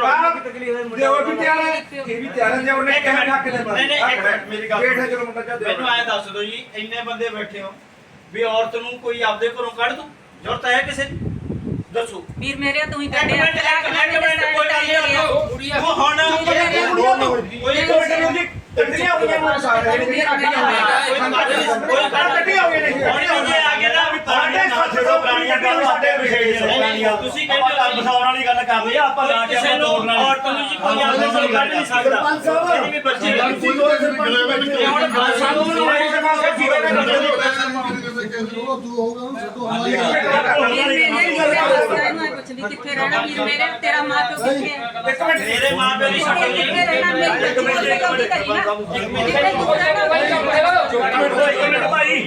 ਦਿਓਰ ਵੀ ਤਿਆਰ ਹੈ ਇਹ ਵੀ ਤਿਆਰ ਹੈ ਦਿਓਰ ਨੇ ਇੱਕ ਕਿਹਾ ਹੱਕ ਦੇ ਨਹੀਂ ਨਹੀਂ ਇੱਕ ਮਿੰਟ ਮੇਰੀ ਗੱਲ ਗੇਟ ਹੈ ਚਲੋ ਮੁੰਡਾ ਜਾ ਮੈਨੂੰ ਐਂ ਦੱਸ ਦਿਓ ਜੀ ਇੰਨੇ ਬੰਦੇ ਬੈਠੇ ਹੋ ਵੀ ਔਰਤ ਨੂੰ ਕੋਈ ਆਪਦੇ ਘਰੋਂ ਕੱਢ ਦੂ ਜ਼ਰੂਰਤ ਹੈ ਕਿਸੇ ਦੀ? ਦੱਸੋ। ਵੀਰ ਮੇਰੇ ਤੂੰ ਹੀ ਇੱਕ ਕੱਢਿਆ। ਮਿੰਟ ਇੱਕ ਮਿੰਟ ਇੱਕ ਮਿੰਟ ਕੋਈ ਗੱਲ ਨਹੀਂ ਉਹ ਹੁਣ ਕੋਈ ਇੱਕ ਮਿੰਟ ਨੂੰ ਜੀ ਟੱਟੀਆਂ ਹੋਈਆਂ ਨੂੰ ਸਾਰੇ। ਕੋਈ ਕੱਢ ਕੋਈ ਕੱਢ ਟੱਟੀਆਂ ਹੋਈਆਂ ਨੇ। ਹੁਣ ਜੇ ਆ ਗਿਆ ਨਾ ਵੀ ਪੁਰਾਣੀਆਂ ਨਾ ਛੱਡੋ ਪੁਰਾਣੀਆਂ ਗੱਲ ਸਾਡੇ ਵਿਸ਼ੇ ਪੁਰਾਣੀਆਂ ਤੁਸੀਂ ਕਹਿੰਦੇ ਹੋ ਬਸਾਉਣ ਵਾਲੀ ਗੱਲ ਕਰ ਲਈ ਆਪਾਂ ਨਾ ਕਿ ਕਿਸੇ ਨੂੰ ਔਰਤ ਨੂੰ ਜੀ ਕੋਈ ਆਪਦੇ ਘਰੋਂ ਕੱਢ ਨਹੀਂ ਸਕਦਾ। ਇਹਦੀ ਵੀ ਬੱਚੇ ਇਹ ਹੁਣ ਪੰਜ ਸਾਹਿਬ। ਨੂੰ ਵੀਰ ਮੇਰੇ ਇਹਨੂੰ ਐ ਪੁੱਛਦੀ ਕਿੱਥੇ ਰਹਿਣਾ ਵੀਰ ਮੇਰੇ ਤੇਰਾ ਮਾਂ ਪਿਓ ਕਿੱਥੇ ਹੈ? ਇੱਕ ਮਿੰਟ। ਮੇਰੇ ਮਾਂ ਪਿਓ ਦੀ ਸ਼ਕਲ ਨਹੀਂ। ਕਿੱਥੇ ਰਹਿਣਾ? ਮੇਰੀ ਕੋਲ ਕਰੀ ਨਾ ਕਿੱਥੇ ਤੂੰ ਰਹਿਣਾ ਇੱਕ ਮਿੰਟ ਭਾਈ।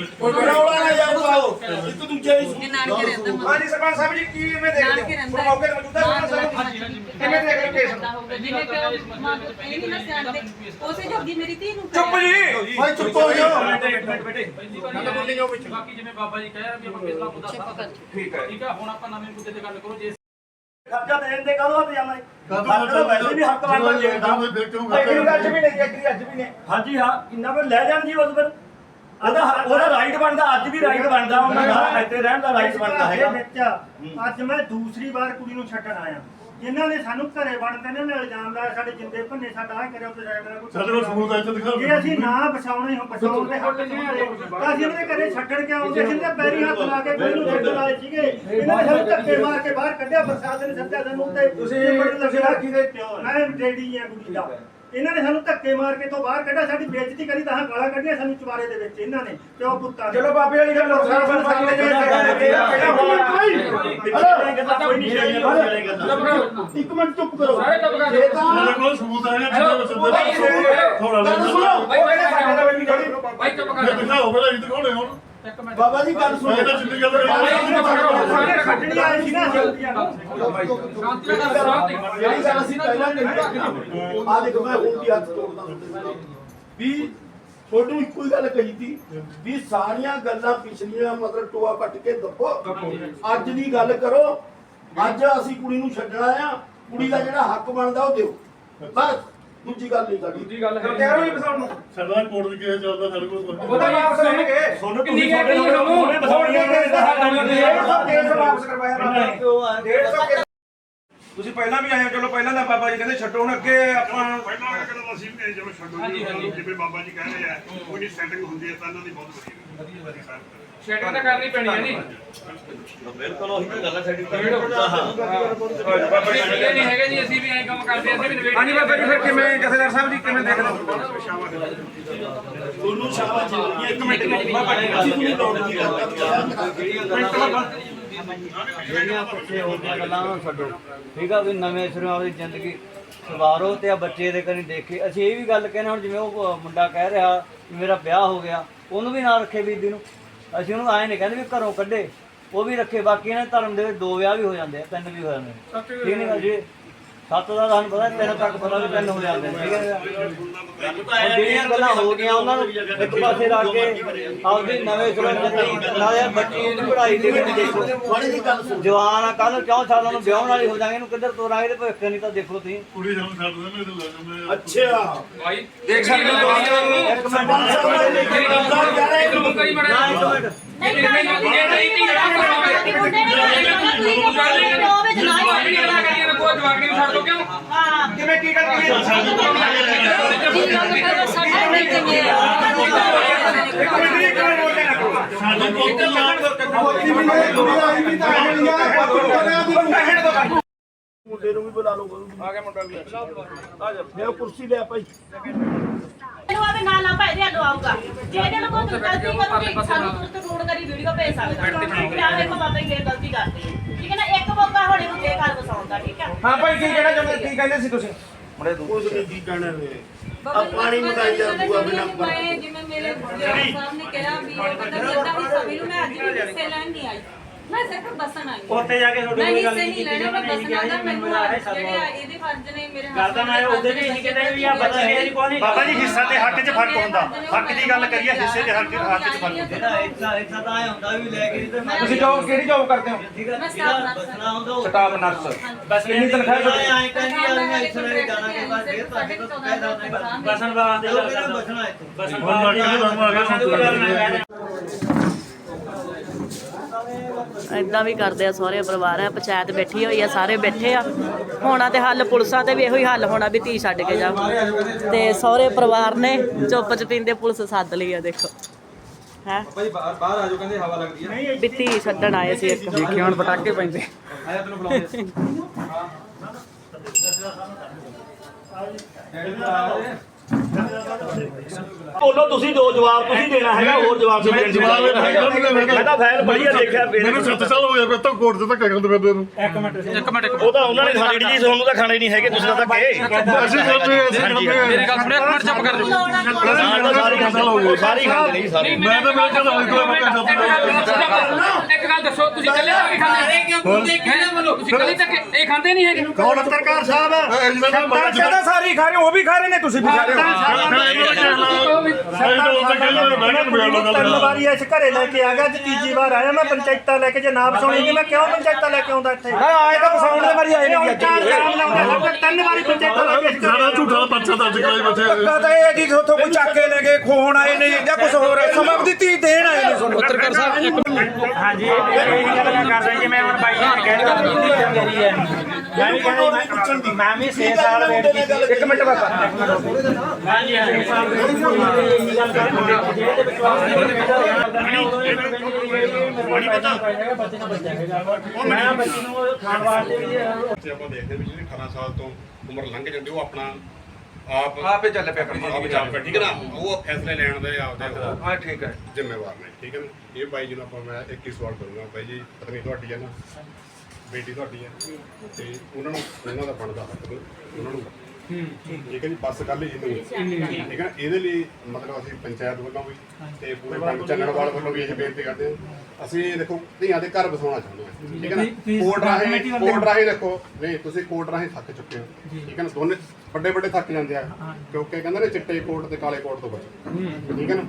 ਇਹ ਨਾਨਕੇ ਰਹਿੰਦਾ ਮਾਂ। ਹਾਂਜੀ ਸਰਪੰਚ ਸਾਹਿਬ ਜੀ ਕੀ ਦੇਖਦੇ ਨਾਨਕੇ ਹੋ ਰਹਿੰਦਾ ਮੌਕੇ ਤੇ ਮੌਜੂਦਾ ਸਰਪੰਚ ਸਾਹਿਬ ਕਿਵੇਂ ਦੇਖ ਰਹੇ ਕੇਸ ਨੂੰ? ਜਿਵੇਂ ਕਿ ਮਾਂ ਪਿਓ ਇਹ ਨਹੀਂ ਨਾ ਸਿਆਣਦੇ। ਉਸੇ ਜੋਗੀ ਮੇਰੀ ਧੀ ਨੂੰ ਚੁੱਪ ਜੀ। ਭਾਈ ਚੁੱਪ ਹੋ ਜਾਓ। ਬਾਕੀ ਜਿਵੇਂ ਬਾਬਾ ਜੀ ਕਹਿ ਰਹੇ ਵੀ ਆਪਾਂ ਪਿਛਲਾ ਮੁੱਦਾ ਠੀਕ ਹੈ। ਠੀਕ ਆ ਹੁਣ ਆਪਾਂ ਨਵੇਂ ਮੁੱਦੇ ਤੇ ਗੱਲ ਕਰੋ। ਜੇ ਖਰਚਾ ਦੇਣ ਦੇ ਕਦੋਂ ਹੱਥ ਜਾਣਾ ਹੱਕ ਤਾਂ ਵੈਸੇ ਵੀ ਹੱਕ ਬਣਦਾ ਜੀ ਐਗਰੀ ਅੱਜ ਵੀ ਨਹੀਂ ਐਗਰੀ ਅੱਜ ਵੀ ਨਹੀਂ। ਹਾਂਜੀ ਹਾਂ। ਕਿੰਨਾ ਵੀ ਲੈ ਜਾਣ ਜੀ ਉਸ ਫਿਰ ਉਹਦਾ ਉਹਦਾ ਰਾਈਟ ਬਣਦਾ ਅੱਜ ਵੀ ਰਾਈਟ ਬਣਦਾ। ਉਹਨਾਂ ਦਾ ਇੱਥੇ ਰਹਿਣ ਦਾ ਰਾਈਟ ਬਣਦਾ ਹੈਗਾ। ਵਿੱਚ ਅੱਜ ਮੈਂ ਦੂਸਰੀ ਵਾਰ ਕੁੜੀ ਨੂੰ ਛੱਡਣ ਆਇਆ। ਜਿਨ੍ਹਾਂ ਨੇ ਸਾਨੂੰ ਘਰੇ ਵੜਦੇ ਨੇ ਨੇ ਇਲਜ਼ਾਮ ਲਾਇਆ ਸਾਡੇ ਜਿੰਦੇ ਭੰਨੇ ਸਾਡਾ ਆ ਕਰਿਓ ਤੇ ਸਾਡਾ ਕੁਝ ਸਾਡੇ ਕੋਲ ਸਬੂਤ ਹੈ ਇੱਥੇ ਦਿਖਾਓ। ਜੇ ਅਸੀਂ ਨਾ ਬਚਾਉਣੇ ਹੋ ਬਚਾਉਣ ਦੇ ਹੱਕ ਨਹੀਂ ਆਏ ਤਾਂ ਅਸੀਂ ਇਹਨਾਂ ਦੇ ਘਰੇ ਛੱਡਣ ਕੇ ਆਉਂਦੇ ਸੀ ਤੇ ਪੈਰੀ ਹੱਥ ਲਾ ਕੇ ਨੂੰ ਛੱਡਣ ਆਏ ਸੀਗੇ ਇਹਨਾਂ ਨੇ ਸਾਨੂੰ ਧੱਕੇ ਮਾਰ ਕੇ ਬਾਹਰ ਕੱਢਿਆ ਪ੍ਰਸ਼ਾਸਨ ਨੇ ਸੱਦਿਆ ਸਾਨੂੰ ਉੱਤੇ ਤੁਸੀਂ ਲੱਗਿਆ ਕਿਹਦੇ ਪਿਓ ਮੈਂ ਡੈਡੀ ਆ ਕੁੜੀ ਦਾ ਇਹਨਾਂ ਨੇ ਸਾਨੂੰ ਧੱਕੇ ਮਾਰ ਕੇ ਤੋਂ ਬਾਹਰ ਕੱਢਿਆ ਸਾਡੀ ਬੇਇੱਜ਼ਤੀ ਕਰੀ ਤਾਂ ਗਾਲਾਂ ਕੱਢੀਆਂ ਸਾਨੂੰ ਚੁਬਾਰੇ ਦੇ ਵਿੱਚ ਇਹਨਾਂ ਨੇ ਪਿਓ ਪੁੱਤਾਂ ਨੇ ਚਲੋ ਬਾਬੇ ਵਾਲੀ ਗੱਲ ਹੋਰ ਸਰਪੰਚ ਸਾਹਿਬ ਨੇ ਕਿਹਾ ਕਿਹੜਾ ਕੋਈ ਨਹੀਂ ਚਾਹੀਦਾ ਇੱਕ ਮਿੰਟ ਚੁੱਪ ਕਰੋ। ਸਾਰੇ ਚੁੱਪ ਕਰ ਇਹ ਤਾਂ ਮੇਰੇ ਕੋਲ ਸਬੂਤ ਹੈ ਥੋੜਾ ਬਾਈ ਜਿਹਾ ਬਾਈ ਚੁੱਪ ਇਹ ਕਰ ਦਿਖਾਓ ਪਹਿਲਾਂ ਇਹ ਦਿਖਾਉਣੇ ਹੁਣ ਇੱਕ ਮਿੰਟ। ਬਾਬਾ ਜੀ ਗੱਲ ਸੁਣੋ। ਮੈਂ ਤਾਂ ਜਿੰਨੀ ਗੱਲ ਸਾਡੇ ਛੱਡਣੀ ਆਏ ਸੀ ਨਾ ਜਲਦੀਆਂ ਨੂੰ ਸ਼ਾਂਤੀ ਨਾਲ ਗੱਲ ਸ਼ਾਂਤੀ ਜਿਹੜੀ ਗੱਲ ਅਸੀਂ ਪਹਿਲਾਂ ਕਹੀ ਆ ਦੇਖੋ ਮੈਂ ਹੁਣ ਵੀ ਹੱਥ ਤੁਹਾਨੂੰ ਇੱਕੋ ਹੀ ਗੱਲ ਕਹੀ ਸੀ ਵੀ ਸਾਰੀਆਂ ਗੱਲਾਂ ਪਿਛਲੀਆਂ ਮਤਲਬ ਟੋਆ ਕੱਟ ਕੇ ਦੱਬੋ। ਅੱਜ ਦੀ ਗੱਲ ਕਰੋ ਅੱਜ ਅਸੀਂ ਕੁੜੀ ਨੂੰ ਛੱਡਣਾ ਆ ਕੁੜੀ ਦਾ ਜਿਹੜਾ ਹੱਕ ਬਣਦਾ ਉਹ ਦਿਓ। ਬਸ ਦੂਜੀ ਗੱਲ ਨਹੀਂ ਸਾਡੀ। ਦੂਜੀ ਗੱਲ ਹੈ ਤਿਆਰ ਹੋਈ ਬਸਾਉਣ ਨੂੰ। ਸਾਡਾ ਕੋਰਟ ਦੀ ਕੇਸ ਚੱਲਦਾ ਸਾਡੇ ਕੋਲ ਉਹਦਾ ਵਾਪਸ ਲੈਣਗੇ ਤੁਹਾਨੂੰ ਕਿੰਨੀ ਤੁਸੀਂ ਕਹਿ ਰਹੀ ਹੋ ਉਹਨੇ ਬਸਾਉਣੀਆਂ ਨੇ ਦਾ ਹੱਕ ਨਹੀਂ ਸੌ ਕੇਸ ਵਾਪਸ ਕਰਵਾਇਆ ਬਾਬਾ ਨੇ ਕਿਉਂ ਆ? ਡੇਢ ਸੌ ਕੇਸ। ਤੁਸੀਂ ਪਹਿਲਾਂ ਵੀ ਆਏ ਹੋ ਚਲੋ ਪਹਿਲਾਂ ਤਾਂ ਬਾਬਾ ਜੀ ਕਹਿੰਦੇ ਛੱਡੋ ਹੁਣ ਅੱਗੇ ਆਪਾਂ ਪਹਿਲਾਂ ਵਾਲਾ ਕਹਿੰਦਾ ਅਸੀਂ ਵੀ ਜਿਵੇਂ ਛੱਡੋ। ਜਿਵੇਂ ਬਾਬਾ ਜੀ ਕਹਿ ਰਹੇ ਆ ਕੋਈ ਨਹੀਂ ਸੈਟਿੰਗ ਹੁੰਦੀ ਹੈ ਤਾਂ ਇਹਨਾਂ ਦੀ ਬਹੁਤ ਵਧੀਆ। ਵਧੀਆ ਵਧੀਆ। ਸ਼ੈਟਿੰਗ ਤਾਂ ਕਰਨੀ ਪੈਣੀ ਹੈ ਜੀ। ਬਿਲਕੁਲ ਉਹੀ ਤਾਂ ਗੱਲ ਹੈ ਸਾਡੀ ਅਸੀਂ ਇਹ ਨਹੀਂ ਹੈਗੇ ਜੀ ਅਸੀਂ ਵੀ ਐਂ ਕੰਮ ਕਰਦੇ ਅਸੀਂ ਵੀ ਨਿਬੇੜ ਹਾਂਜੀ ਬਾਬਾ ਜੀ ਫਿਰ ਕਿਵੇਂ ਜਥੇਦਾਰ ਸਾਹਿਬ ਜੀ ਕਿਵੇਂ ਦੇਖਦੇ ਹੋ? ਤੁਹਾਨੂੰ ਸ਼ਾਬਾਸ਼ ਜੀ ਇੱਕ ਮਿੰਟ ਅਸੀਂ ਪੂਰੀ ਟੋਟ ਦੀ ਗੱਲ ਜਿਹੜੀਆਂ ਪਿੱਛੇ ਹੋ ਗਈਆਂ ਗੱਲਾਂ ਨੂੰ ਛੱਡੋ ਠੀਕ ਆ ਵੀ ਨਵੇਂ ਸਿਰੋਂ ਆਪਣੀ ਜ਼ਿੰਦਗੀ ਸਵਾਰੋ ਤੇ ਆ ਬੱਚੇ ਦੇ ਕਨੀ ਦੇਖੇ। ਅਸੀਂ ਇਹ ਵੀ ਗੱਲ ਕਹਿੰਦੇ ਹੁਣ ਜਿਵੇਂ ਉਹ ਮੁੰਡਾ ਕਹਿ ਰਿਹਾ ਮੇਰਾ ਵਿਆਹ ਹੋ ਗਿਆ ਉਹਨੂੰ ਵੀ ਨਾਲ ਰੱਖੇ ਬੀਬੀ ਨੂੰ। ਅਸੀਂ ਉਹਨੂੰ ਐਂ ਨਹੀਂ ਕਹਿੰਦੇ ਵੀ ਘਰੋਂ ਕੱਢੇ। ਉਹ ਵੀ ਰੱਖੇ ਬਾਕੀ ਇਹਨਾਂ ਦੇ ਧਰਮ ਦੇ ਵਿੱਚ ਦੋ ਵਿਆਹ ਵੀ ਹੋ ਜਾਂਦੇ ਆ ਤਿੰਨ ਵੀ ਹੋ ਜਾਂਦੇ ਆ। ਠੀਕ ਨਹੀਂ ਗੱਲ ਜੀ ਸੱਤ ਦਾ ਤੁਹਾਨੂੰ ਪਤਾ ਤਿੰਨ ਤੱਕ ਪਤਾ ਵੀ ਤਿੰਨ ਹੋ ਜਾਂਦੇ ਨੇ, ਠੀਕ ਹੈ? ਹੁਣ ਜਿਹੜੀਆਂ ਗੱਲਾਂ ਹੋ ਗਈਆਂ ਉਹਨਾਂ ਨੂੰ ਇੱਕ ਪਾਸੇ ਰੱਖ ਕੇ ਆਪਦੀ ਨਵੇਂ ਸਿਰੋਂ ਜ਼ਿੰਦਗੀ ਨਾਲੇ ਬੱਚੀ ਦੀ ਪੜ੍ਹਾਈ ਦੇ ਵਿੱਚ ਦੇਖੋ। ਥੋੜੀ ਜੀ ਗੱਲ ਸੁਣ। ਜਵਾਨ ਆ ਕੱਲ ਨੂੰ 4 ਸਾਲਾਂ ਨੂੰ ਵਿਆਹਣ ਵਾਲੀ ਹੋ ਜਾਗੇ ਇਹਨੂੰ ਕਿੱਧਰ ਤੋਰਾਂਗੇ ਤੇ ਭਵਿੱਖ ਨਹੀਂ ਤਾਂ ਦੇਖੋ ਤੁਸੀਂ। ਕੁੜੀ ਸਾਨੂੰ ਛੱਡ ਦੇ ਮੇਰੇ ਤੇ ਲੱਗ ਮੈਂ ਅੱਛਾ। ਭਾਈ ਦੇਖ ਸਕਦੇ ਹੋ ਇੱਕ ਮਿੰਟ ਇੱਕ ਨਾ ਇੱਕ ਮਿੰਟ ਨਹੀਂ ਨਹੀਂ ਨਹੀਂ ਕੋਈ ਜਵਾਬ ਨਹੀਂ ਛੱਡ ਦੋ ਕਿਉਂ? ਕਿਵੇਂ ਕੀ ਗੱਲ ਨਾ ਲਾਣ ਮੁੰਡੇ ਨੂੰ ਵੀ ਬੁਲਾ ਲਓ ਆ ਗਿਆ ਮੁੰਡਾ ਵੀ। ਆ ਜਾ ਮੈਂ ਕੁਰਸੀ ਲਿਆ ਭਾਈ। ਇਹਨੂੰ ਆਵੇ ਨਾਲ ਨਾ ਭਾਈ ਦੇ ਆਊਗਾ। ਜੇ ਇਹਨੇ ਨੂੰ ਕੋਈ ਗਲਤੀ ਕਰੂਗੀ ਸਾਨੂੰ ਤੁਰਤ ਰੋਡ ਕਰੀ ਵੀਡੀਓ ਭੇਜ ਸਕਦਾ। ਹੈ ਵੇਖੋ ਬਾਬਾ ਜੀ ਇਹ ਗਲਤੀ ਕਰਦੇ ਹੈ ਨਾ ਇੱਕ ਮੌਕਾ ਹੋਣੇ ਨੂੰ ਜੇ ਘਰ ਵਸਾਉਣ ਦਾ ਠੀਕ ਹੈ ਹਾਂ ਭਾਈ ਕੀ ਕਹਿਣਾ ਚਾਹੁੰਦੇ ਕੀ ਕਹਿੰਦੇ ਸੀ ਤੁਸੀਂ? ਕੁਝ ਨਹੀਂ ਕੀ ਕਹਿਣਾ ਨੇ ਆ ਪਾਣੀ ਮਗਾਈ ਜਾ ਬੂਆ ਬਿਨਾ ਜਿਵੇਂ ਮੇਰੇ ਸਾਹਿਬ ਨੇ ਕਿਹਾ ਵੀ ਉਹ ਕਹਿੰਦਾ ਵੀ ਵੀ ਸਭੀ ਨੂੰ ਮੈਂ ਅੱਜ ਵੀ ਹਿੱਸੇ ਲੈਣ ਨਹੀਂ ਆਈ। ਮੈਂ ਸਿਰਫ ਦੱਸਣ ਆਈ ਉੱਥੇ ਜਾ ਕੇ ਤੁਹਾਡੇ ਨਹੀਂ ਕੋਈ ਗੱਲ ਸਹੀ ਨਹੀਂ ਕੀਤੀ ਲੈਣਾ ਮੈਂ ਉਹਨਾਂ ਨੇ ਦੱਸਣਾ ਤਾਂ ਮੈਨੂੰ ਮੈਨੂੰ ਆਇਆ ਸਭ ਜਿਹੜੇ ਆ ਇਹਦੇ ਫਰਜ਼ ਨੇ ਮੇਰੇ ਗੱਲ ਤਾਂ ਮੈਂ ਉਹਦੇ ਵੀ ਨਹੀਂ ਕਹਿੰਦਾ ਵੀ ਆ। ਪਤਾ ਹੈ ਕੋਈ ਨਹੀਂ ਬਾਬਾ ਜੀ ਹਿੱਸਾ ਤੇ ਹੱਕ 'ਚ ਫ਼ਰਕ ਹੁੰਦਾ। ਹੱਕ ਦੀ ਗੱਲ ਕਰੀਏ ਹਿੱਸੇ ਤੇ ਹੱਕ ਹੱਕ 'ਚ ਫ਼ਰਕ ਹੁੰਦਾ। ਜਿਹੜਾ ਇੱਥਾ ਇੱਥਾ ਤਾਂ ਐ ਹੁੰਦਾ ਵੀ ਲੈ ਕੇ ਤੇ ਮੈਂ ਤੁਸੀਂ ਜੋਬ ਕਿਹੜੀ ਜੋਬ ਕਰਦੇ ਹੋ? ਠੀਕ ਹੈ ਮੈਂ ਸਟਾਫ ਨਰਸ ਬਸਣਾ ਹੁੰਦਾ ਉਹ ਸਟਾਫ ਨਰਸ ਬਸ ਕਿੰਨੀ ਤਨਖਾਹ ਹੈ ਤੁਹਾਡੀ ਐ ਕਹਿੰਦੀ ਆ ਮੈਂ ਇਸ ਵੇਲੇ ਜਾਣਾ ਕੇ ਬਾਅਦ ਫੇਰ ਤੁਹਾਡੇ ਤੋਂ ਕਹਿ ਦਉਂਗਾ ਬਸਣ ਵਾਸਤੇ ਗੱਲ ਕਿਹੜਾ ਕਰਦਾ ਬਸਣਾ ਇੱਥੇ। ਬਸਣ ਵਾਸਤੇ ਗੱਲ ਮੈਂ ਕਹਿ ਰਿਹਾ। ਇਦਾਂ ਵੀ ਕਰਦੇ ਆ ਸਾਰੇ ਪਰਿਵਾਰ ਆ ਪੰਚਾਇਤ ਬੈਠੀ ਹੋਈ ਆ ਸਾਰੇ ਬੈਠੇ ਆ ਹੋਣਾ ਤੇ ਹੱਲ ਪੁਲਿਸਾਂ ਤੇ ਵੀ ਇਹੋ ਹੀ ਹੱਲ ਹੋਣਾ ਵੀ ਧੀ ਛੱਡ ਕੇ ਜਾ ਤੇ ਸਹੁਰੇ ਪਰਿਵਾਰ ਨੇ ਚੁੱਪ ਚਪੀਂਦੇ ਪੁਲਿਸ ਸੱਦ ਲਈ ਆ ਦੇਖੋ ਹੈ ਭਾਈ ਬਾਹਰ ਬਾਹਰ ਆ ਜਾਓ ਕਹਿੰਦੇ ਹਵਾ ਲੱਗਦੀ ਹੈ ਵੀ ਧੀ ਛੱਡਣ ਆਏ ਸੀ ਇੱਕ ਦੇਖੀ ਹੁਣ ਪਟਾਕੇ ਪੈਂਦੇ ਆਇਆ ਤੈਨੂੰ ਬੁਲਾਉਂਦੇ ਬੋਲੋ ਤੁਸੀਂ ਦੋ ਜਵਾਬ ਤੁਸੀਂ ਦੇਣਾ ਹੈਗਾ ਹੋਰ ਜਵਾਬ ਦੇ ਜਵਾਬ ਮੈਂ ਤਾਂ ਫਾਈਲ ਵਧੀਆ ਦੇਖਿਆ ਮੈਨੂੰ 7 ਸਾਲ ਹੋ ਗਏ ਫਿਰ ਤਾਂ ਕੋਰਟ 'ਚ ਧੱਕਾ ਕਰਦੇ ਫਿਰਦੇ ਨੂੰ। ਇੱਕ ਮਿੰਟ ਉਹ ਤਾਂ ਉਹਨਾਂ ਨੇ ਖਾਣੇ ਜੀ ਤੁਹਾਨੂੰ ਤਾਂ ਖਾਣੇ ਨਹੀਂ ਹੈਗੇ ਤੁਸੀਂ ਤਾਂ ਧੱਕੇ। ਅਸੀਂ ਕਰਦੇ ਅਸੀਂ ਕਰਦੇ ਮੇਰੀ ਗੱਲ ਸੁਣਿਓ ਇੱਕ ਮਿੰਟ ਚੁੱਪ ਕਰ ਜਾਓ। ਤਾਂ ਸਾਰੀ ਖਾਂਦੇ ਸਾਰੀ ਖਾਂਦੇ ਨਹੀਂ ਸਾਰੇ। ਮੈਂ ਤਾਂ ਮੇਰੇ ਕੋਲ ਮੈਂ ਇੱਕ ਗੱਲ ਦੱਸੋ ਤੁਸੀਂ ਕੱਲੇ ਧੱਕੇ ਖਾਂਦੇ? ਤੁਸੀਂ ਕੱਲੇ ਧੱਕੇ ਇਹ ਖਾਂਦੇ ਨਹੀਂ ਹੈਗੇ? ਕੌਣ ਪੱਤਰਕਾਰ ਸਾਹਿਬ? ਕਹਿੰਦਾ ਸਾਰੀ ਖਾ ਰਹੇ ਹੋ, ਉਹ ਵੀ ਖਾ ਰਹੇ ਨੇ ਤੁਸੀਂ ਵੀ ਖਾ ਰਹੇ ਹੋ। ਤਿੰਨ ਵਾਰੀ ਇਸ ਘਰੇ ਲੈ ਕੇ ਆ ਗਿਆ ਤੇ ਤੀਜੀ ਵਾਰ ਆਇਆ ਮੈਂ ਪੰਚਾਇਤਾਂ ਲੈ ਕੇ ਜੇ ਨਾ ਬਸਾਉਣੀ ਮੈਂ ਕਿਉਂ ਪੰਚਾਇਤਾਂ ਲੈ ਕੇ ਆਉਂਦਾ ਇੱਥੇ? ਹਾਂ ਆਏ ਤਾਂ ਫਸਾਉਣ ਦੇ ਵਾਰੀ ਆਏ ਨੇ ਅੱਜ। ਤਿੰਨ ਵਾਰੀ ਪੰਚਾਇਤਾਂ ਲੈ ਕੇ ਇਸ ਘਰੇ ਸਾਡਾ ਝੂਠਾ ਪਰਚਾ ਦਰਜ ਕਰਾਈ ਬੱਚੇ ਧੱਕਾ ਤਾਂ ਇਹ ਜੀ ਉੱਥੋਂ ਕੋਈ ਚੱਕ ਕੇ ਲੈ ਕੇ ਖੋਣ ਆਏ ਨੇ ਜਾਂ ਕੁਝ ਹੋਰ ਸਮਝ ਦਿੱਤੀ ਦੇਣ ਆਏ ਨੇ ਤੁਹਾਨੂੰ। ਪੱਤਰਕਾਰ ਸਾਹਿਬ ਇੱਕ ਹਾਂਜੀ ਇਹ ਗੱਲ ਮੈਂ ਕਰਦਾ ਜਿਵੇਂ ਹੁਣ ਬਾਈ ਜੀ ਨੇ ਕਹਿ ਦਿੱਤਾ ਕੀਤੀ ਮੇਰੀ ਹੈ ਮੈਂ ਵੀ ਕਹਿੰਦਾ? ਮੈਂ ਵੀ 6 ਸਾਲ ਵੇਟ ਕੀਤੀ ਇੱਕ ਮਿੰਟ ਬਾਬਾ ਹਾਂਜੀ ਹਾਂਜੀ 6 ਸਾਲ ਵੇਟ ਕੀਤੀ ਗੱਲ ਕਰਦੇ ਜਿਹੜੇ ਦੇ ਵਿਸ਼ਵਾਸ ਨਹੀਂ ਪਤਾ ਮੈਂ ਬੱਚੇ ਨੂੰ ਖਾਣ ਵਾਸਤੇ ਵੀ ਆਪਾਂ ਦੇਖਦੇ ਵੀ ਜਿਹੜੇ 18 ਸਾਲ ਤੋਂ ਉਮਰ ਲੰਘ ਜਾਂਦੀ, ਉਹ ਆਪਣਾ ਆਪ ਆਪੇ ਚੱਲ ਪਿਆ ਆਪਣੀ ਆਪ ਜ਼ਿੰਦਗੀ ਜਾਪ ਕਰ ਠੀਕ ਹੈ ਨਾ? ਉਹ ਫੈਸਲੇ ਲੈਣ ਦੇ ਆਪਦੇ ਹਾਂ ਠੀਕ ਹੈ। ਜ਼ਿੰਮੇਵਾਰ ਨੇ ਠੀਕ ਹੈ ਨਾ? ਇਹ ਬਾਈ ਜੀ ਨੂੰ ਆਪਾਂ ਮੈਂ ਇੱਕ ਹੀ ਸਵਾਲ ਕਰੂੰਗਾ ਬਾਈ ਜੀ ਪਤਨੀ ਤੁਹਾਡੀ ਹੈ ਨਾ? ਬੇਟੀ ਤੁਹਾਡੀ ਹੈ? ਤੇ ਉਹਨਾਂ ਨੂੰ ਉਹਨਾਂ ਦਾ ਬਣਦਾ ਹੱਕ ਉਹਨਾਂ ਨੂੰ ਠੀਕ ਹੈ। ਜੀ ਬਸ ਗੱਲ ਹੀ ਨਹੀਂ ਠੀਕ ਹੈ ਨਾ ਇਹਦੇ ਲਈ ਮਤਲਬ ਅਸੀਂ ਪੰਚਾਇਤ ਵੱਲੋਂ ਵੀ ਤੇ ਪੂਰੇ ਪਿੰਡ ਚੱਲਣਵਾਲ ਵੱਲੋਂ ਵੀ ਇਹ ਬੇਨਤੀ ਕਰਦੇ ਹਾਂ। ਅਸੀਂ ਦੇਖੋ ਧੀਆਂ ਦੇ ਘਰ ਵਸਾਉਣਾ ਚਾਹੁੰਦੇ ਹਾਂ। ਠੀਕ ਹੈ ਨਾ? ਕੋਰਟ ਰਾਹੀਂ ਕੋਰਟ ਰਾਹੀਂ ਦੇਖੋ ਨਹੀਂ ਤੁਸੀਂ ਕੋਰਟ ਰਾਹੀਂ ਥੱਕ ਚੁੱਕੇ ਹੋ। ਠੀਕ ਹੈ ਨਾ? ਦੋਨੇ ਵੱਡੇ ਵੱਡੇ ਥੱਕ ਜਾਂਦੇ ਆ ਕਿਉਂਕਿ ਕਹਿੰਦੇ ਨੇ ਚਿੱਟੇ ਕੋਰਟ ਤੇ ਕਾਲੇ ਕੋਰਟ ਤੋਂ ਬਚੋ। ਠੀਕ ਹੈ ਨਾ?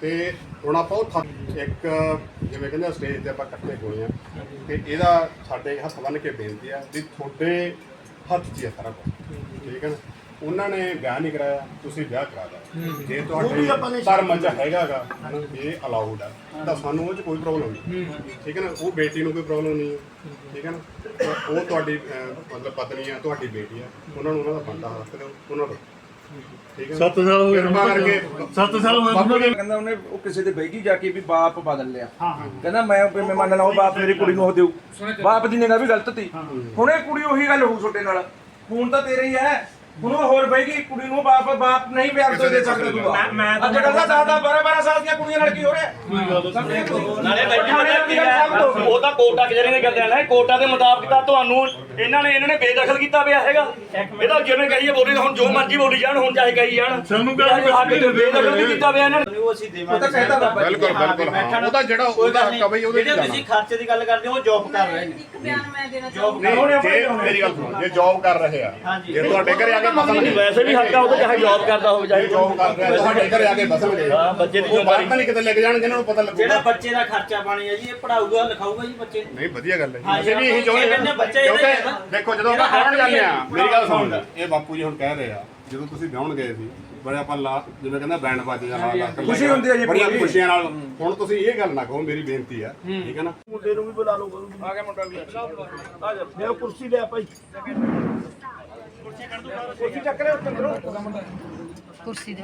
ਤੇ ਹੁਣ ਆਪਾਂ ਉਹ ਥੱਕ ਇੱਕ ਜਿਵੇਂ ਕਹਿੰਦੇ ਸਟੇਜ ਤੇ ਆਪਾਂ ਇਕੱਠੇ ਹੋਏ ਆ ਤੇ ਇਹਦਾ ਸਾਡੇ ਹੱਥ ਬੰਨ ਕੇ ਬੇਨਤੀ ਆ ਵੀ ਤੁਹਾਡੇ ਹੱਥ 'ਚ ਹੀ ਸਾਰਾ ਕੁਝ ਠੀਕ ਹੈ ਨਾ? ਉਹਨਾਂ ਨੇ ਵਿਆਹ ਨਹੀਂ ਕਰਾਇਆ ਤੁਸੀਂ ਵਿਆਹ ਕਰਾ ਦਿਓ। ਜੇ ਤੁਹਾਡੇ ਧਰਮ 'ਚ ਹੈਗਾਗਾ ਇਹ ਅਲਾਉਡ ਆ। ਤਾਂ ਸਾਨੂੰ ਉਹ 'ਚ ਕੋਈ ਪ੍ਰੋਬਲਮ ਨਹੀਂ। ਠੀਕ ਹੈ ਨਾ? ਉਹ ਬੇਟੀ ਨੂੰ ਕੋਈ ਪ੍ਰੋਬਲਮ ਨਹੀਂ ਹੈ। ਠੀਕ ਹੈ ਨਾ? ਉਹ ਤੁਹਾਡੀ ਮਤਲਬ ਪਤਨੀ ਆ ਤੁਹਾਡੀ ਬੇਟੀ ਆ। ਉਹਨਾਂ ਨੂੰ ਉਹਨਾਂ ਦਾ ਬੰਦਾ ਹੱਕ ਦਿਓ ਉਹਨਾਂ ਨੂੰ 7 ਸਾਲ ਹੋ ਗਏ ਕਿਰਪਾ ਕਰਕੇ। 7 ਸਾਲ ਹੋ ਬਾਪੂ ਨੇ ਕਹਿੰਦਾ ਉਹਨੇ ਉਹ ਕਿਸੇ ਦੇ ਬੈਗੀ ਜਾ ਕੇ ਵੀ ਬਾਪ ਬਦਲ ਲਿਆ। ਕਹਿੰਦਾ ਮੈਂ ਵੀ ਮੈਂ ਮੰਨ ਲਵਾਂ ਬਾਪ ਮੇਰੀ ਕੁੜੀ ਨੂੰ ਉਹ ਦਿਓ ਬਾਪ ਦੀ ਨਿਗਾਹ ਵੀ ਗਲਤ ਤੀ ਹੁਣ ਇਹ ਕੁੜੀ ਉਹੀ ਗੱਲ ਹੋਊ ਛੋਟੇ ਨਾਲ। ਹੁਣ ਤਾਂ ਤੇਰੇ ਹੀ ਹੈ। ਹੁਣ ਉਹ ਹੋਰ ਬੈਗੀ ਕੁੜੀ ਨੂੰ ਬਾਪ ਬਾਪ ਨਹੀਂ ਪਿਆਰ ਤੋਂ ਦੇ ਸਕਦਾ ਤੂੰ ਮੈਂ- ਮੈਂ ਤਾਂ- ਅੱਜ ਕੱਲ੍ਹ ਦਾ ਦਾਦਾ 12 12 ਸਾਲ ਦੀਆਂ ਕੁੜੀਆਂ ਨਾਲ ਕੀ ਹੋ ਰਿਹਾ? ਨਾਲੇ ਬੈਠੇ ਉਹ ਤਾਂ ਕੋਟਾ ਕਚਹਿਰੀ ਨੇ ਗੱਲ ਹੈ ਕੋਟਾ ਦੇ ਮੁਤਾਬਕ ਤਾਂ ਤੁਹਾਨੂੰ ਇਹਨਾਂ ਨੇ ਇਹਨਾਂ ਨੇ ਬੇਦਖਲ ਕੀਤਾ ਪਿਆ ਹੈਗਾ। ਇਹਦਾ ਜਿਵੇਂ ਕਹੀਏ ਬੋਲੀ ਹੁਣ ਜੋ ਮਰਜ਼ੀ ਬੋਲੀ ਜਾਣ ਹੁਣ ਚਾਹੇ ਕਹੀ ਜਾਣ। ਸਾਨੂੰ ਕਹਿੰਦੇ ਬੇਦਖਲ ਨਹੀਂ ਕੀਤਾ ਪਿਆ ਇਹਨਾਂ ਨੇ। ਉਹ ਅਸੀਂ ਉਹ ਦੇਵਾਂਗੇ ਤਾਂ ਕਹਿੰਦਾ ਬਾਬਾ ਜੀ। ਬਿਲਕੁਲ ਬਿਲਕੁਲ ਹਾਂ। ਉਹਦਾ ਜਿਹੜਾ ਉਹਦਾ ਹੱਕ ਆ ਬਈ ਉਹਦੇ ਜਿਹੜੇ ਤੁਸੀਂ ਖਰਚੇ ਦੀ ਗੱਲ ਕਰਦੇ ਹੋ ਉਹ ਜੌਬ ਕਰ ਰਹੇ ਨੇ। ਇੱਕ ਬਿਆਨ ਮੈਂ ਦੇਣਾ ਜੌਬ ਚਾਹੁੰਦੀ। ਜੇ ਮੇਰੀ ਗੱਲ ਸੁਣੋ ਜੇ ਜੌਬ ਕਰ ਰਹੇ ਆ। ਜੇ ਤੁਹਾਡੇ ਘਰੇ ਆ ਕੇ ਬਸਣਗੇ ਵੈਸੇ ਵੀ ਹੱਕ ਆ ਉਹ ਤਾਂ ਚਾਹੇ ਜੌਬ ਕਰਦਾ ਹੋਵੇ ਚਾਹੇ ਜੌਬ ਕਰ ਰਹੇ ਆ ਤੁਹਾਡੇ ਘਰੇ ਆ ਕੇ ਬਸਣਗੇ ਹਾਂ, ਬੱਚੇ ਦੀ ਉਹ ਬਾਹਰ ਤਾਂ ਨਹੀਂ ਕਿਤੇ ਲੈ ਕੇ ਜਾਣ ਜਿਹਨਾਂ ਨੂੰ ਪਤਾ ਜਿਹੜਾ ਲੱਗੂਗਾ ਬੱਚੇ ਦਾ ਖਰਚਾ ਪਾਣੀ ਹੈ ਜੀ ਇਹ ਪੜਾਊਗਾ ਲਿਖਾਊਗਾ ਜੀ ਬੱਚੇ ਨਹੀਂ ਵਧੀਆ ਗੱਲ ਹੈ ਜੀ। ਅਸੀਂ ਵੀ ਇਹੀ ਚਾਹੁੰਦੇ ਹਾਂ ਬੱਚੇ ਇਹਦੇ ਕਿਉਂਕਿ ਆ। ਦੇਖੋ ਜਦੋਂ ਆਪਾਂ ਵਿਆਹਣ ਜਾਂਦੇ ਆ ਮੇਰੀ ਗੱਲ ਸੁਣ ਇਹ ਬਾਪੂ ਜੀ ਹੁਣ ਕਹਿ ਰਹੇ ਆ ਜਦੋਂ ਤੁਸੀਂ ਵਿਆਹਣ ਗਏ ਸੀ ਬੜੇ ਆਪਾਂ ਲਾ ਜਿਵੇਂ ਕਹਿੰਦਾ ਬੈਂਡ ਬਾਜੇ ਜਾਂ ਲਾ ਲਾ ਕੇ ਖੁਸ਼ੀ ਹੁੰਦੀ ਹੈ ਜੀ ਬੜੀਆਂ। ਖੁਸ਼ੀਆਂ ਨਾਲ। ਹੁਣ ਤੁਸੀਂ ਇਹ ਗੱਲ ਨਾ ਕਹੋ ਮੇਰੀ ਬੇਨਤੀ ਆ। ਠੀਕ ਹੈ ਨਾ? ਮੁੰਡੇ ਨੂੰ ਵੀ ਬੁਲਾ ਲਓ ਕਰੋ ਆ ਗਿਆ ਮੁੰਡਾ ਵੀ। ਆ ਜਾ। ਮੈਂ ਕੁਰਸੀ ਲਿਆ ਭਾਈ। ਕੁਰਸੀ ਚੱਕ ਲੈ ਉੱਤੇ ਕਰੋ ਕੁਰਸੀ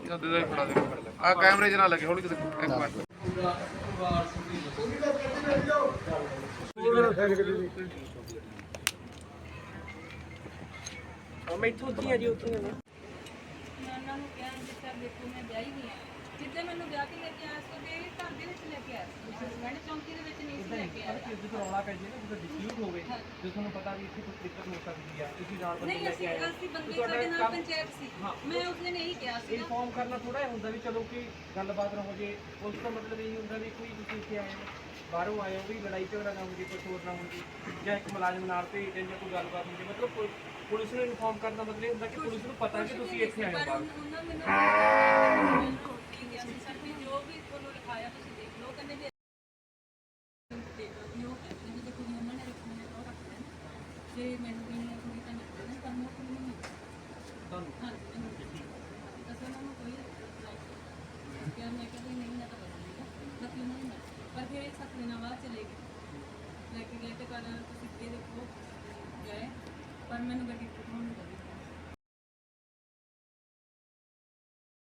ਦੇ ਆ ਕੈਮਰੇ 'ਚ ਨਾ ਲੱਗੇ ਹੌਲੀ ਕਿਤੇ ਇੱਕ ਮਿੰਟ। ਮੈਂ ਉਹਨਾਂ ਨੂੰ ਕਿਹਾ ਜਿੱਦਾਂ ਦੇਖੋ ਮੈਂ ਵਿਆਹੀ ਨਹੀਂ ਆ ਜਿੱਦੇ ਮੈਨੂੰ ਵਿਆਹ ਕੇ ਲੈ ਕੇ ਆਇਆ ਸੀ ਉਹਦੇ ਘਰ ਦੇ ਵਿੱਚ ਲੈ ਕੇ ਆਇਆ ਸੀ। ਹਸਬੰਡ ਚੌਂਕੀ ਦੇ ਵਿੱਚ ਨਹੀਂ ਸੀ ਲੈ ਕੇ ਆਇਆ। ਜਦੋਂ ਰੌਲਾ ਪੈ ਜੇ ਨਾ ਜਦੋਂ ਡਿਸਪਿਊਟ ਹੋਵੇ ਜੇ ਤੁਹਾਨੂੰ ਪਤਾ ਵੀ ਇੱਥੇ ਕੋਈ ਦਿੱਕਤ ਹੋ ਸਕਦੀ ਆ ਤੁਸੀਂ ਨਾਲ ਬੰਦੇ ਨਹੀਂ ਲੈ ਕੇ ਆਏ ਅਸੀਂ ਬੰਦੇ ਸਾਡੇ ਨਾਲ ਪੰਚਾਇਤ ਸੀ। ਮੈਂ ਉਸ ਦਿਨ ਇਹੀ ਕਿਹਾ ਸੀ ਇਨਫੋਰਮ ਕਰਨਾ ਥੋੜਾ ਜਿਹਾ ਹੁੰਦਾ ਵੀ ਚਲੋ ਕਿ ਗੱਲਬਾਤ ਨਾ ਹੋ ਜੇ ਉਸ ਦਾ ਮਤਲਬ ਇਹ ਹੁੰਦਾ ਵੀ ਕੋਈ ਤੁਸੀਂ ਇੱਥੇ ਆਏ ਬਾਹਰੋਂ ਆਏ ਹੋ ਵੀ ਲੜਾਈ ਝਗੜਾ ਨਾ ਹੋ ਜੇ ਕੁਝ ਹੋਰ ਨਾ ਹੋ ਜੇ ਜਾਂ ਇੱਕ ਮੁਲਾਜ਼ਮ ਨਾਲ ਤੇ ਜਾਂ ਕੋਈ ਗੱਲਬਾਤ ਹੋ ਜੇ ਮਤਲਬ ਪੁ- ਪੁਲਿਸ ਨੂੰ ਇਨਫੋਰਮ ਕਰਨ ਮਤਲਬ ਇਹ ਹੁੰਦਾ ਕਿ ਪੁਲਿਸ ਨੂੰ ਪਤਾ ਕਿ ਤੁਸੀਂ ਇੱਥੇ ਆਏ ਹੋ ਬਾਹਰ। ਸੀ ਸਰ ਵੀ ਜੋ ਵੀ ਤੁਹਾਨੂੰ ਲਿਖਾਇਆ ਤੁਸੀਂ ਦੇਖ ਲਓ। ਕਹਿੰਦੇ ਵੀ ਦੇਖ ਲਓ ਵੀ ਉਹ ਕਹਿੰਦੇ ਵੀ ਜੇ ਕੁੜੀ ਉਹਨਾਂ ਨੇ ਰੱਖਣੀ ਹੈ ਤਾਂ ਉਹ ਰੱਖ ਲੈਣ ਜੇ ਮੈਨੂੰ ਵੀ ਨਹੀਂ ਕੁੜੀ ਤਾਂ ਮਿਲ ਜਾਣਾ ਤਾਂ ਮੈਂ ਕੁੜੀ ਨਹੀਂ ਤੁਹਾਨੂੰ? ਹਾਂ ਮੈਨੂੰ ਤਾਂ ਸਰ ਉਹਨਾਂ ਨੂੰ ਕੋਈ ਰਾਈਟ ਕਿਹਾ ਮੈਂ ਕਹਿੰਦੀ ਨਹੀਂ ਨਾ ਤਾਂ ਬਦਲੇਗਾ ਬਾਕੀ ਉਹਨਾਂ ਨੇ ਪਰ ਫਿਰ ਸੱਤ ਦਿਨਾਂ ਬਾਅਦ ਚਲੇ ਗਏ। ਲੈ ਕੇ ਗਏ ਤੇ ਕੱਲ ਤੁਸੀਂ ਇਹ ਦੇਖੋ ਗਏ। ਪਰ ਮੈਨੂੰ ਗੱਡੀ ਨਹੀਂ ਦਿੱਤੀ